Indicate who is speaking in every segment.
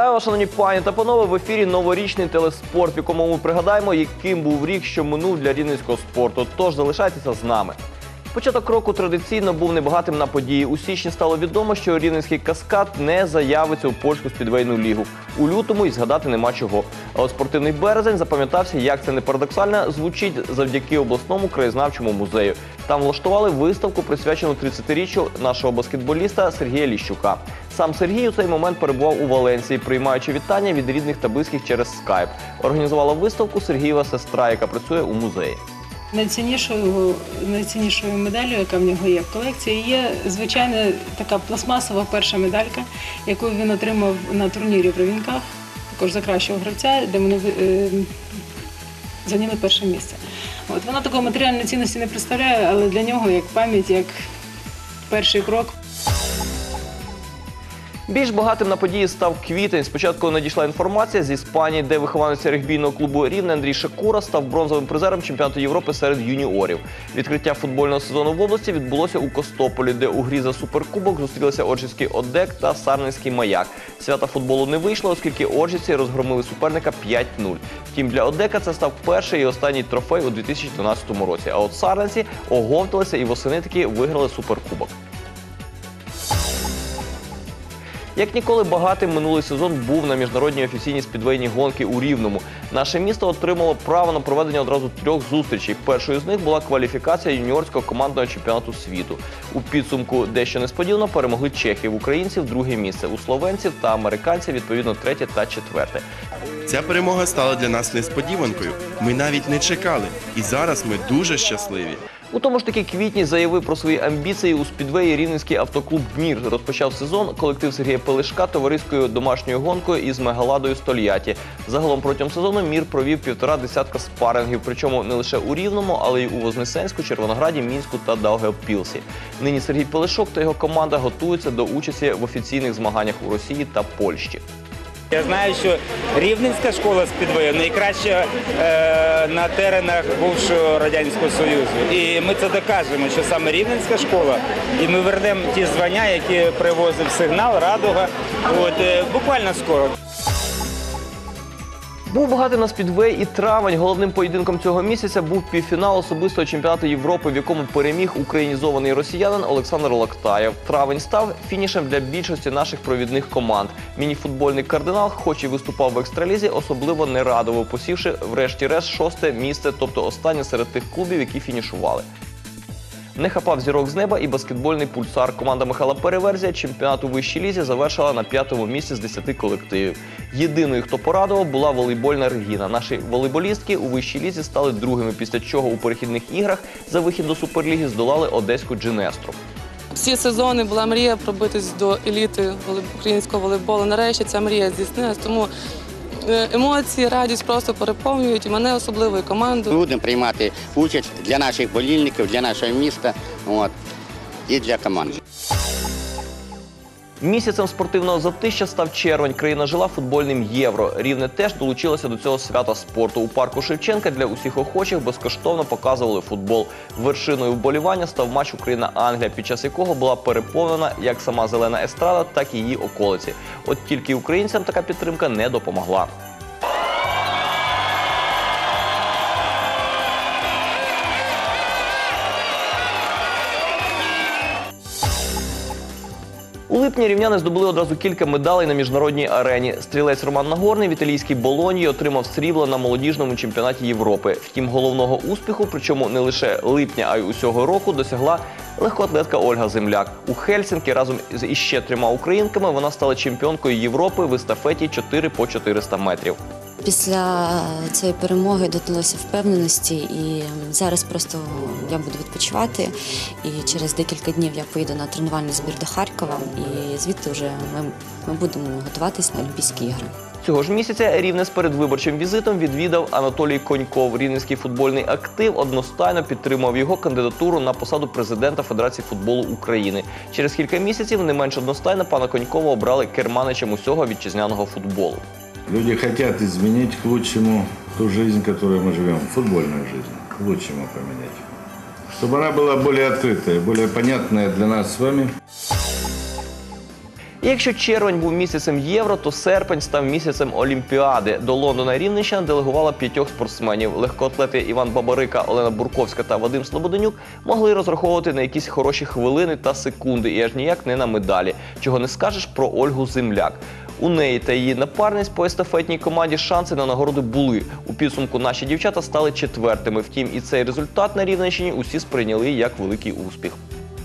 Speaker 1: Вітаю вас, шановні пані та панове. В ефірі новорічний телеспорт, в якому ми пригадаємо, яким був рік, що минув для рівненського спорту. Тож залишайтеся з нами. Початок року традиційно був небагатим на події. У січні стало відомо, що рівненський каскад не заявиться у польську спідвейну лігу. У лютому й згадати нема чого. А от спортивний березень запам'ятався, як це не парадоксально звучить завдяки обласному краєзнавчому музею. Там влаштували виставку, присвячену 30-річчю нашого баскетболіста Сергія Ліщука. Сам Сергій у цей момент перебував у Валенції, приймаючи вітання від рідних та близьких через скайп. Організувала виставку Сергієва сестра, яка працює у музеї.
Speaker 2: Найціннішою, найціннішою медаллю, яка в нього є в колекції, є звичайна така пластмасова перша медалька, яку він отримав на турнірі в Ровінках, також за кращого гравця, де вони е, зайняли перше місце. От вона такої матеріальної цінності не представляє, але для нього як пам'ять, як перший крок.
Speaker 1: Більш багатим на події став квітень. Спочатку надійшла інформація з Іспанії, де вихованець регбійного клубу Рівне Андрій Шакура став бронзовим призером чемпіонату Європи серед юніорів. Відкриття футбольного сезону в області відбулося у Костополі, де у грі за суперкубок зустрілися Оржицький Одек та Сарненський Маяк. Свята футболу не вийшло, оскільки Оржиці розгромили суперника 5-0. Втім, для Одека це став перший і останній трофей у 2012 році. А от Сарненці оговталися і восени таки виграли суперкубок. Як ніколи багатим минулий сезон був на міжнародній офіційній спідвейній гонки у Рівному. Наше місто отримало право на проведення одразу трьох зустрічей. Першою з них була кваліфікація юніорського командного чемпіонату світу. У підсумку дещо несподівано перемогли чехів, українців друге місце, у словенців та американців відповідно третє та четверте.
Speaker 3: Ця перемога стала для нас несподіванкою. Ми навіть не чекали. І зараз ми дуже щасливі.
Speaker 1: У тому ж таки квітні заявив про свої амбіції у спідвеї Рівненський автоклуб Днір. Розпочав сезон колектив Сергія Пелешка товариською домашньою гонкою із Мегаладою Стольяті. Загалом протягом сезону мір провів півтора десятка спарингів, причому не лише у Рівному, але й у Вознесенську, Червонограді, Мінську та Даугавпілсі. Нині Сергій Пелешок та його команда готуються до участі в офіційних змаганнях у Росії та Польщі.
Speaker 4: Я знаю, що Рівненська школа з підвою найкраща е, на теренах бувшого Радянського Союзу. І ми це докажемо, що саме Рівненська школа, і ми вернемо ті звання, які привозив сигнал, радуга. Е, буквально скоро.
Speaker 1: Був багатий на спідвей і травень. Головним поєдинком цього місяця був півфінал особистого чемпіонату Європи, в якому переміг українізований росіянин Олександр Лактаєв. Травень став фінішем для більшості наших провідних команд. Мініфутбольний кардинал, хоч і виступав в екстралізі, особливо не радував, посівши врешті-решт шосте місце, тобто останнє серед тих клубів, які фінішували. Не хапав зірок з неба і баскетбольний пульсар. Команда Михайла Переверзія чемпіонат у вищій лізі завершила на п'ятому місці з 10 колективів. Єдиною, хто порадував, була волейбольна Регіна. Наші волейболістки у вищій лізі стали другими, після чого у перехідних іграх за вихід до суперліги здолали одеську Джинестру.
Speaker 5: Всі сезони була мрія пробитись до еліти українського волейболу. Нарешті ця мрія здійснилась. Тому емоції, радість просто переповнюють і мене особливо і команду.
Speaker 6: Будемо приймати участь для наших болільників, для нашого міста от, і для команди.
Speaker 1: Місяцем спортивного затища став червень. Країна жила футбольним євро. Рівне теж долучилося до цього свята спорту. У парку Шевченка для усіх охочих безкоштовно показували футбол. Вершиною вболівання став матч Україна-Англія, під час якого була переповнена як сама зелена естрада, так і її околиці. От тільки українцям така підтримка не допомогла. У липні рівняни здобули одразу кілька медалей на міжнародній арені. Стрілець Роман Нагорний в італійській Болонії отримав срібло на молодіжному чемпіонаті Європи. Втім, головного успіху, причому не лише липня, а й усього року, досягла легкоатлетка Ольга Земляк. У Хельсинки разом з іще трьома українками вона стала чемпіонкою Європи в естафеті 4 по 400 метрів.
Speaker 7: Після цієї перемоги додалося впевненості, і зараз просто я буду відпочивати. І через декілька днів я поїду на тренувальний збір до Харкова, і звідти вже ми, ми будемо готуватись на Олімпійські ігри.
Speaker 1: Цього ж місяця Рівне з передвиборчим візитом відвідав Анатолій Коньков. Рівненський футбольний актив одностайно підтримав його кандидатуру на посаду президента Федерації футболу України. Через кілька місяців не менш одностайно пана Конькова обрали керманичем усього вітчизняного футболу.
Speaker 8: Люди хотят изменить к лучшему ту жизнь, которой мы живем, футбольную жизнь, к лучшему поменять. Чтобы она была более открытая, более понятная для нас с вами.
Speaker 1: І якщо червень був місяцем євро, то серпень став місяцем Олімпіади. До Лондона Рівненщина делегувала п'ятьох спортсменів. Легкоатлети Іван Бабарика, Олена Бурковська та Вадим Слободенюк могли розраховувати на якісь хороші хвилини та секунди, і аж ніяк не на медалі. Чого не скажеш про Ольгу Земляк. У неї та її напарниць по естафетній команді шанси на нагороди були. У підсумку наші дівчата стали четвертими. Втім, і цей результат на Рівненщині усі сприйняли як великий успіх.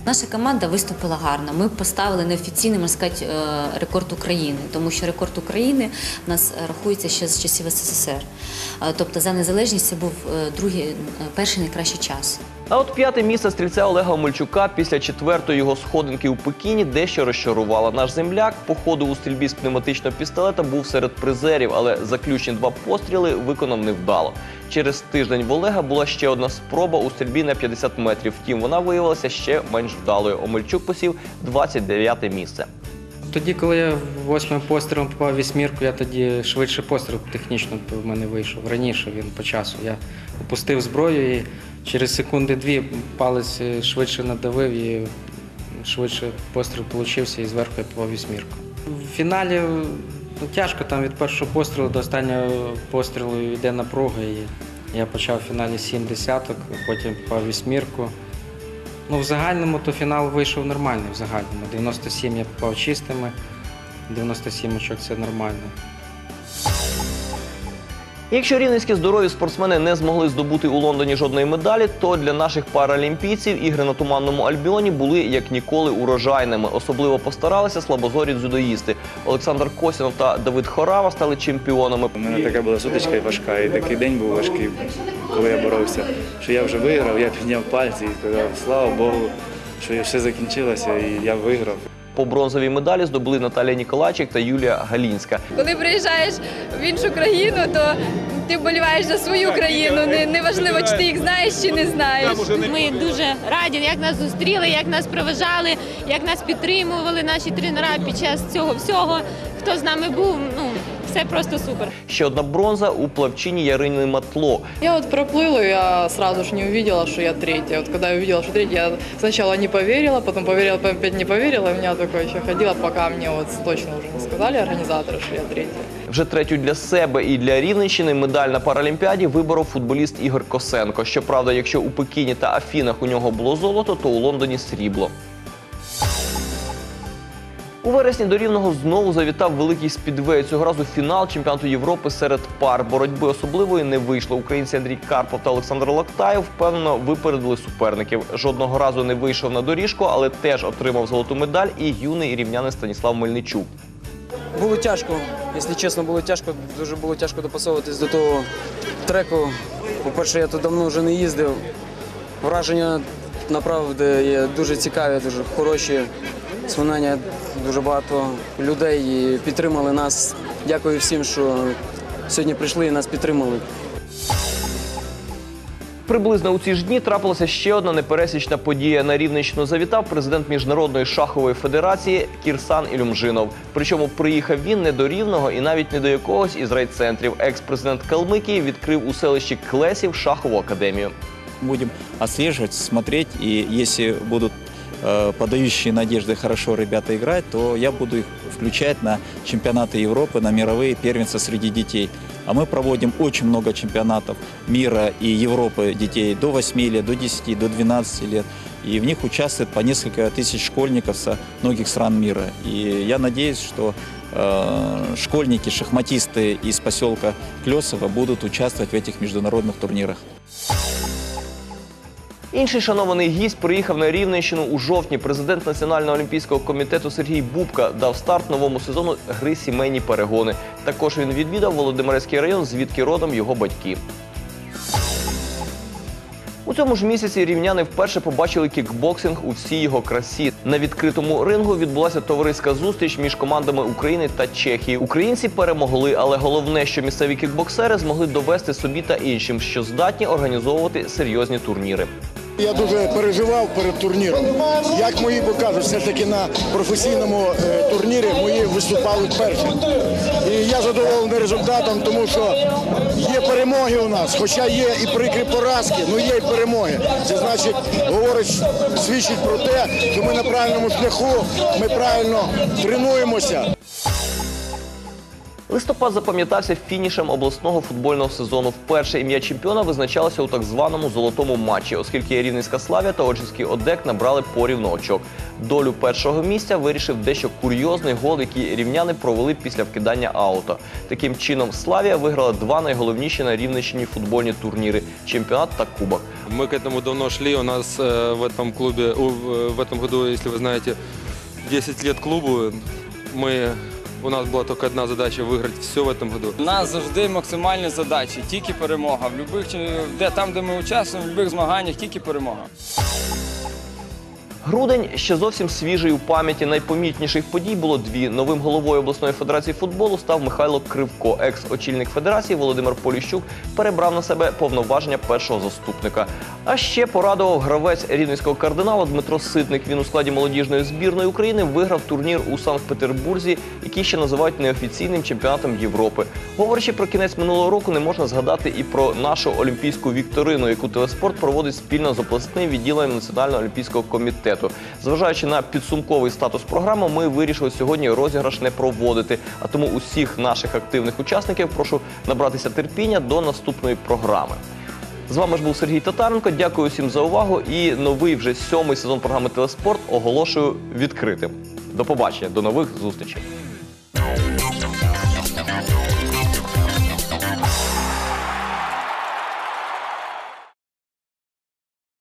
Speaker 7: Наша команда виступила гарно. Ми поставили неофіційний, можна сказати, е, рекорд України, тому що рекорд України у нас е, рахується ще з часів СССР. Е, Тобто за незалежність це був другий, перший найкращий час.
Speaker 1: А от п'яте місце стрільця Олега Омельчука після четвертої його сходинки у Пекіні дещо розчарувала. Наш земляк по ходу у стрільбі з пневматичного пістолета був серед призерів, але заключні два постріли виконав невдало. Через тиждень в Олега була ще одна спроба у стрільбі на 50 метрів. Втім, вона виявилася ще менш вдалою. Омельчук посів 29 місце.
Speaker 9: Тоді, коли я восьмим пострілом попав вісьмірку, я тоді швидше постріл технічно в мене вийшов. Раніше він по часу. Я опустив зброю і через секунди дві палець е, швидше надавив і швидше постріл получився і зверху я попав вісьмірку. В фіналі ну, тяжко там від першого пострілу до останнього пострілу йде напруга. І я почав в фіналі сім десяток, потім попав в вісьмірку. Ну, в загальному то фінал вийшов нормальний в загальному. 97 я попав чистими, 97 очок це нормально.
Speaker 1: Якщо рівненські здорові спортсмени не змогли здобути у Лондоні жодної медалі, то для наших паралімпійців ігри на туманному Альбіоні були як ніколи урожайними. Особливо постаралися слабозорі дзюдоїсти. Олександр Косінов та Давид Хорава стали чемпіонами.
Speaker 10: У мене така була сутичка важка, і такий день був важкий, коли я боровся. Що я вже виграв, я підняв пальці і сказав, слава Богу, що все закінчилося і я виграв.
Speaker 1: По бронзовій медалі здобули Наталія Ніколачик та Юлія Галінська.
Speaker 11: Коли приїжджаєш в іншу країну, то ти вболіваєш за свою країну. Не- Неважливо, чи ти їх знаєш чи не знаєш.
Speaker 12: Ми дуже раді, як нас зустріли, як нас проважали, як нас підтримували наші тренера під час цього всього. Хто з нами був, ну все просто супер.
Speaker 1: Ще одна бронза у плавчині Ярини Матло.
Speaker 13: Я вот проплыла, я сразу же не увидела, что я третья. Вот когда я увидела, что третья, я сначала не поверила, потом поверила, потом опять не поверила. У меня такое еще ходила, пока мне вот точно уже не сказали организаторы, что я третья.
Speaker 1: Вже третю для себе і для Рівненщини медаль на Паралімпіаді виборов футболіст Ігор Косенко. Щоправда, якщо у Пекіні та Афінах у нього було золото, то у Лондоні срібло. У вересні до Рівного знову завітав великий спідвей. Цього разу фінал чемпіонату Європи серед пар. Боротьби особливої не вийшло. Українці Андрій Карпов та Олександр Лактаєв впевнено випередили суперників. Жодного разу не вийшов на доріжку, але теж отримав золоту медаль і юний рівнянин Станіслав Мельничук.
Speaker 14: Було тяжко, якщо чесно, було тяжко. Дуже було тяжко допасовуватись до того треку. По-перше, я тут давно вже не їздив. Враження направду є дуже цікаві, дуже хороші. Свинання дуже багато людей і підтримали нас. Дякую всім, що сьогодні прийшли і нас підтримали.
Speaker 1: Приблизно у ці ж дні трапилася ще одна непересічна подія. На Рівненщину завітав президент Міжнародної шахової федерації Кірсан Ілюмжинов. Причому приїхав він не до Рівного і навіть не до якогось із райцентрів. Екс-президент Калмикії відкрив у селищі Клесів шахову академію.
Speaker 15: Будем отслеживать, смотреть, и если будут э, подающие надежды хорошо ребята играть, то я буду их включать на чемпионаты Европы, на мировые первенства среди детей. А мы проводим очень много чемпионатов мира и Европы детей до 8 лет, до 10, до 12 лет. И в них участвует по несколько тысяч школьников со многих стран мира. И я надеюсь, что э, школьники, шахматисты из поселка Клесово будут участвовать в этих международных турнирах.
Speaker 1: Інший шанований гість приїхав на Рівненщину у жовтні. Президент Національного олімпійського комітету Сергій Бубка дав старт новому сезону гри сімейні перегони. Також він відвідав Володимирецький район, звідки родом його батьки. У цьому ж місяці рівняни вперше побачили кікбоксинг у всій його красі. На відкритому рингу відбулася товариська зустріч між командами України та Чехії. Українці перемогли, але головне, що місцеві кікбоксери змогли довести собі та іншим, що здатні організовувати серйозні турніри.
Speaker 16: Я дуже переживав перед турніром. Як мої покажуть, все-таки на професійному е, турнірі мої виступали перші. І я задоволений результатом, тому що є перемоги у нас, хоча є і прикрі поразки, але є і перемоги. Це значить, говорить, свідчить про те, що ми на правильному шляху, ми правильно тренуємося.
Speaker 1: Листопад запам'ятався фінішем обласного футбольного сезону. Вперше ім'я чемпіона визначалося у так званому золотому матчі, оскільки Рівненська Славія та Очинський ОДЕК набрали порівну очок. Долю першого місця вирішив дещо курйозний гол, який рівняни провели після вкидання аута. Таким чином, Славія виграла два найголовніші на Рівненщині футбольні турніри чемпіонат та кубок.
Speaker 17: Мы к этому давно шли. У нас э, в этом клубе, у- в в этом году, если вы знаете, 10 лет клубу. Мы, у нас была только одна задача выиграть все в этом году.
Speaker 18: У нас завжди максимальні задачі, тільки перемога. В любих, чи- де, там, де ми участвуємо, в будь-яких змаганнях, тільки перемога.
Speaker 1: Грудень ще зовсім свіжий у пам'яті. Найпомітніших подій було дві. Новим головою обласної федерації футболу став Михайло Кривко. Екс-очільник федерації Володимир Поліщук перебрав на себе повноваження першого заступника. А ще порадував гравець рівненського кардиналу Дмитро Ситник. Він у складі молодіжної збірної України виграв турнір у Санкт-Петербурзі, який ще називають неофіційним чемпіонатом Європи. Говорячи про кінець минулого року, не можна згадати і про нашу олімпійську вікторину, яку телеспорт проводить спільно з обласним відділенням Національного олімпійського комітету. Зважаючи на підсумковий статус програми, ми вирішили сьогодні розіграш не проводити. А тому усіх наших активних учасників прошу набратися терпіння до наступної програми. З вами ж був Сергій Татаренко. Дякую всім за увагу. І новий вже сьомий сезон програми Телеспорт оголошую відкритим. До побачення, до нових зустрічей.